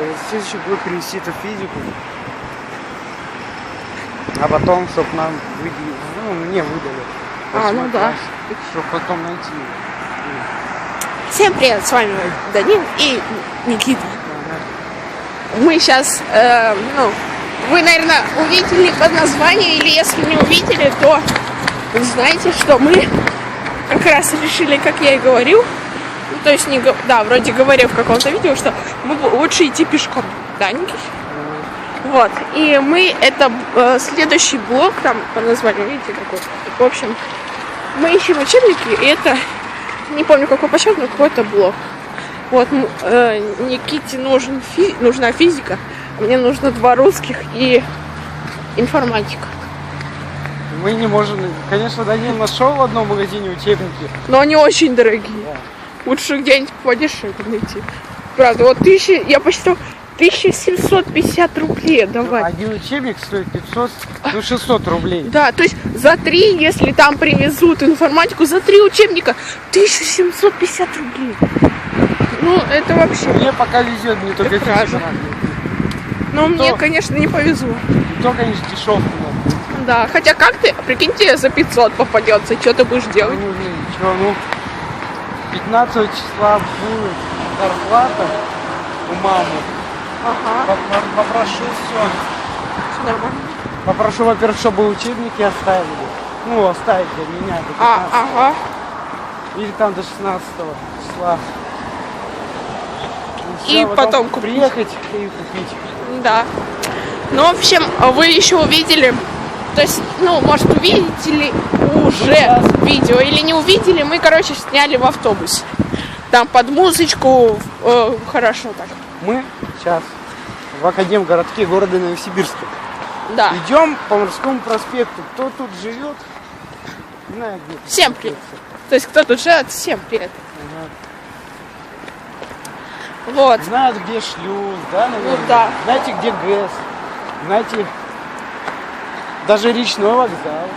э, следующий перевести это в физику. А потом, чтобы нам выдали, ну, мне выдали. А, ну да. Чтобы потом найти. Всем привет, с вами Данил и Никита. Мы сейчас, ну, вы, наверное, увидели по названию, или если не увидели, то знаете, что мы как раз решили, как я и говорил, то есть, не, да, вроде говорил в каком-то видео, что мы лучше идти пешком, да, Никиш? Вот, и мы, это э, следующий блок, там по названию, видите, какой, в общем, мы ищем учебники, и это, не помню какой по счету, но какой-то блок. Вот, э, Никите нужен фи- нужна физика, а мне нужно два русских и информатика. Мы не можем, конечно, Данил нашел в одном магазине учебники. Но они очень дорогие. Лучше где-нибудь подешевле найти. Правда, вот тысячи, я посчитал, 1750 рублей давай. Один учебник стоит 500, ну 600 рублей. Да, то есть за три, если там привезут информатику, за три учебника 1750 рублей. Ну, это вообще. Мне пока везет, мне только физика. Но мне, Кто? конечно, не повезло. То, конечно, дешевку надо. Да, хотя как ты, прикиньте, за 500 попадется, что ты будешь делать? Ну, ничего, ну, 15 числа будет зарплата у мамы. Ага, Попро- Попрошу все. нормально. Попрошу, во-первых, чтобы учебники оставили. Ну, оставить для меня до 15 А, ага. Или там до 16 числа. И всё, потом купить. Приехать и купить. Да. Ну, в общем, вы еще увидели, то есть, ну, может, увидели уже видео или не увидели, мы, короче, сняли в автобусе. Там под музычку, э, хорошо так. Мы сейчас в Академгородке города Новосибирска. Да. Идем по морскому проспекту. Кто тут живет? Не знаю, где. Всем привет. То есть, кто тут живет, всем привет. Вот. Знают, где шлюз, да, наверное? Ну да. Знаете, где ГЭС. Знаете, даже речной вокзал.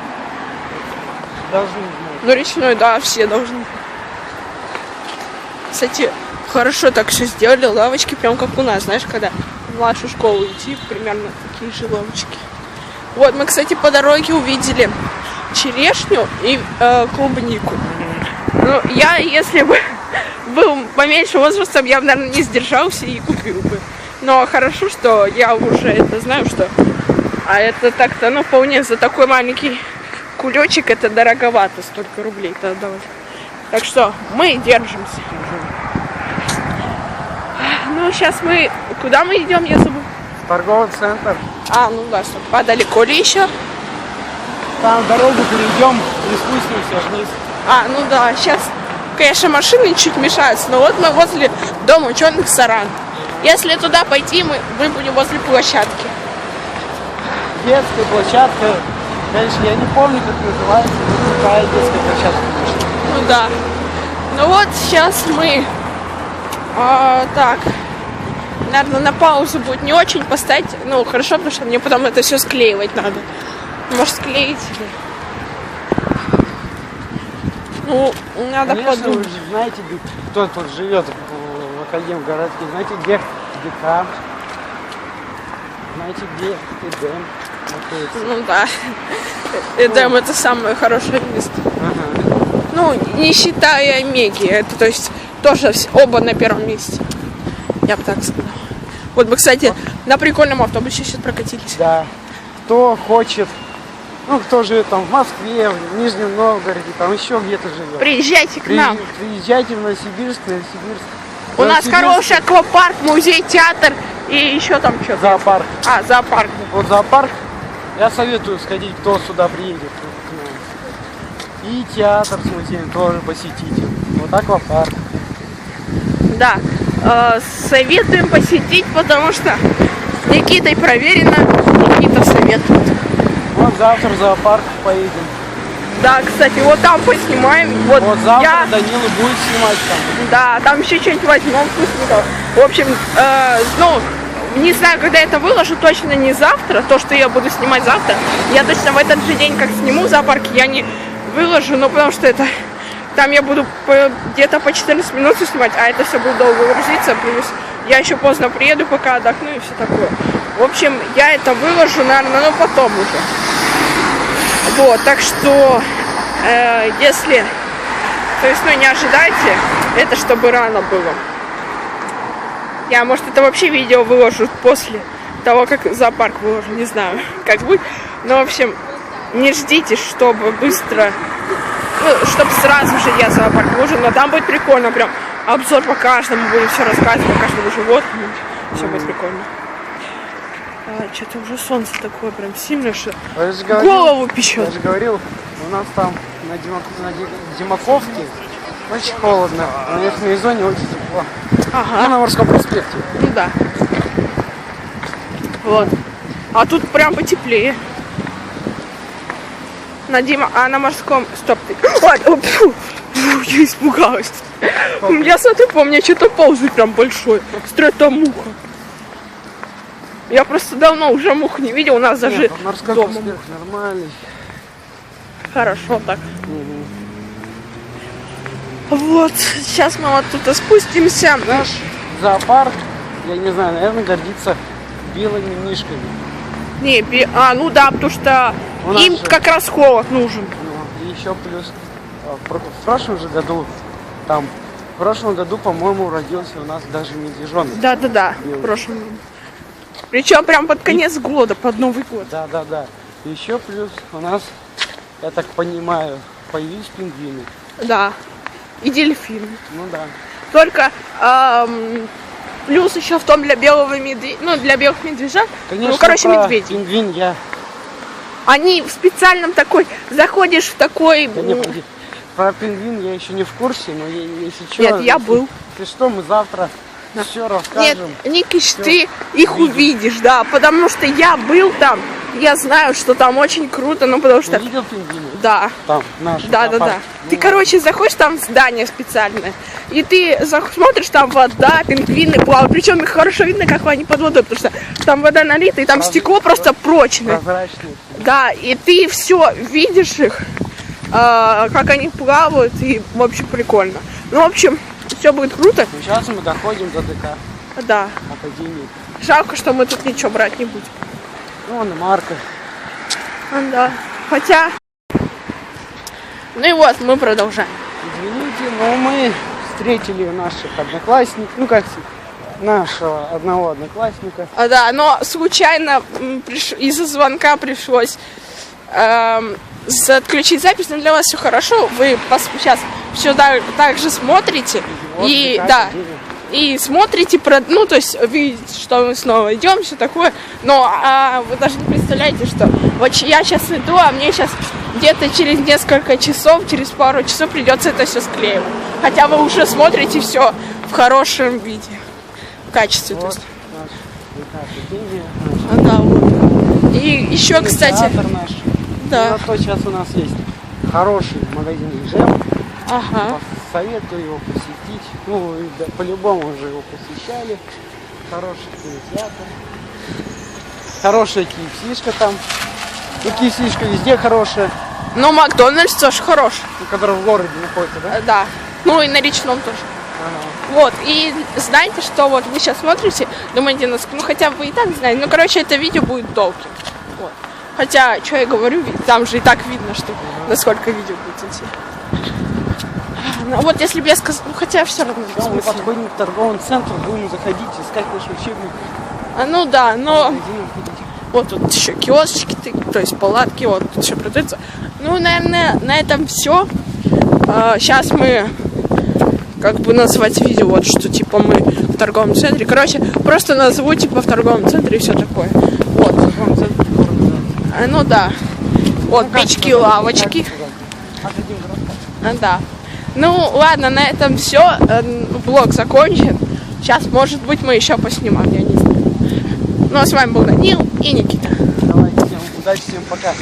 Должны знать. Ну, речной, да, все должны. Кстати, хорошо так все сделали, лавочки прям как у нас, знаешь, когда в младшую школу идти, примерно такие же лавочки. Вот, мы, кстати, по дороге увидели черешню и э, клубнику. Ну, я, если бы был поменьше возрастом, я бы, наверное, не сдержался и купил бы. Но хорошо, что я уже это знаю, что... А это так-то, ну, вполне за такой маленький кулечек это дороговато, столько рублей-то отдавать. Так что мы держимся. Ну, сейчас мы... Куда мы идем, я забыл. В торговый центр. А, ну да, стоп. А далеко ли еще? Там дорогу перейдем и спустимся вниз. А, ну да, сейчас, конечно, машины чуть мешаются, но вот мы возле дома ученых Саран. Если туда пойти, мы, мы будем возле площадки. Детская площадка. Конечно, я не помню, как называется. но Такая детская площадка. Ну да. Ну вот сейчас мы а, так. Наверное, на паузу будет не очень поставить. Ну, хорошо, потому что мне потом это все склеивать надо. Может, склеить или... Ну, надо Конечно, вы подумать. же знаете, кто тут живет в в Академгородке. Знаете, где ДК. Знаете, где Эдем находится. Ну да. Эдем это самое хорошее место. Ну, не считая Меги. Это, то есть, тоже оба на первом месте. Я бы так сказала. Вот мы, кстати, на прикольном автобусе сейчас прокатились. Да. Кто хочет, ну, кто живет там в Москве, в Нижнем Новгороде, там еще где-то живет. Приезжайте к При- нам. Приезжайте в Новосибирск, Новосибирск. У нас Новосибирск, хороший аквапарк, музей, театр и еще там что-то. Зоопарк. А, зоопарк. Вот зоопарк, я советую сходить, кто сюда приедет. И театр с музеем тоже посетите. Вот аквапарк. Да. Э, советуем посетить, потому что с Никитой проверено, Никита советует. Вот завтра в зоопарк поедем. Да, кстати, вот там поснимаем. Вот, Вот завтра я, Данила будет снимать там. да, там еще что-нибудь возьмем вкусненького. В общем, э, ну, не знаю, когда это выложу, точно не завтра, то, что я буду снимать завтра. Я точно в этот же день, как сниму в зоопарке, я не выложу, ну, потому что это, там я буду где-то по 14 минут снимать, а это все будет долго грузиться, плюс я еще поздно приеду, пока отдохну и все такое. В общем, я это выложу, наверное, ну потом уже. Вот, так что, э, если, то есть, ну, не ожидайте, это чтобы рано было. Я, может, это вообще видео выложу после того, как зоопарк выложу, не знаю, как будет. Но, в общем, не ждите, чтобы быстро, ну, чтобы сразу же я зоопарк выложу, но там будет прикольно, прям обзор по каждому, будем все рассказывать, по каждому животному, все будет прикольно. А, что-то уже солнце такое прям сильное, что же говорил, голову печет. я же говорил, у нас там на, Димак- на Ди- Димаковке очень холодно, а на верхней зоне очень тепло. Ну, Ага, на Морском проспекте. ну да. Вот. А тут прям потеплее. На Дима, а на морском... Стоп, ты... Ой, о, фу, я испугалась. Я смотрю, по мне что-то ползает прям большой. Стрета муха. Я просто давно уже мух не видел, у нас даже Нет, Морской дома. нормальный. Хорошо так. Вот, сейчас мы вот тут спустимся. Наш зоопарк, я не знаю, наверное, гордится белыми мишками. Не, би- а, ну да, потому что У им же- как раз холод нужен. Ну, и еще плюс а, в, про- в прошлом же году, там, в прошлом году, по-моему, родился у нас даже медвежонок. Да, да, да, в прошлом году. Причем прям под конец года, под Новый год. Да, да, да. Еще плюс у нас, я так понимаю, появились пингвины. Да. И дельфины. Ну да. Только ам, плюс еще в том для белого медведя, ну для белых медвежат, Конечно, ну короче про медведи. Пингвин я. Они в специальном такой, заходишь в такой, Да не, погоди. Про пингвин я еще не в курсе, но я- если что. Нет, я был. Если что, мы завтра все нет, расскажем. Никиш, ты их увидишь, да, потому что я был там, я знаю, что там очень круто, ну потому Ты что, видел пингвина? да, Там, наш. Да, да, да. Ты, короче, заходишь там в здание специальное, и ты смотришь, там вода, пингвины плавают. Причем их хорошо видно, как они под водой, потому что там вода налита, и там Прозра- стекло просто прочное. Прозрачный. Да, и ты все видишь их, а, как они плавают, и, в общем, прикольно. Ну, в общем, все будет круто. Ну, сейчас мы доходим до ДК Да. Академии. Жалко, что мы тут ничего брать не будем. Ну, вон и Марка. А, Да. Хотя... Ну и вот, мы продолжаем. Извините, но мы встретили наших одноклассников, ну как нашего одного одноклассника. А, да, но случайно приш- из-за звонка пришлось эм, отключить запись, но для вас все хорошо. Вы сейчас все так, же смотрите Вот, и да. И смотрите про, ну то есть видите, что мы снова идем, все такое. Но а, вы даже не представляете, что вот я сейчас иду, а мне сейчас где-то через несколько часов, через пару часов придется это все склеивать. Хотя вы уже смотрите все в хорошем виде, в качестве. То Вот есть. ДК Академия, А, да, вот. И еще, кстати, наш. да. Зато сейчас у нас есть хороший магазин Ижем. Ага. Советую его посетить. Ну, вы по-любому уже его посещали. Хороший кинотеатр. Хорошая киевсишка там. Ну, киевсишка везде хорошая. Но Макдональдс тоже хорош. Ну, которая в городе находится, да? Э, Да. Ну и на речном тоже. Ага. Вот, и знаете, что вот вы сейчас смотрите, думаете, ну, ну хотя бы и так знаете, ну короче, это видео будет долгим. Вот. Хотя, что я говорю, там же и так видно, что насколько видео будет идти. Ну вот если бы я сказала, ну хотя все равно. Да, мы подходим к торговому центру, будем заходить, искать наш учебник. А, ну да, но. Вот тут еще киосочки, то есть палатки, вот тут еще продается. Ну, наверное, на этом все. Сейчас мы как бы назвать видео, вот что типа мы в торговом центре. Короче, просто назову типа в торговом центре и все такое. Вот. А, Ну да. Вот Ну, печки, лавочки. Академгородка. А, да. Ну, ладно, на этом все. Блог закончен. Сейчас, может быть, мы еще поснимаем, я не знаю. Ну, а с вами был Данил и Никита. Давайте всем удачи, всем пока.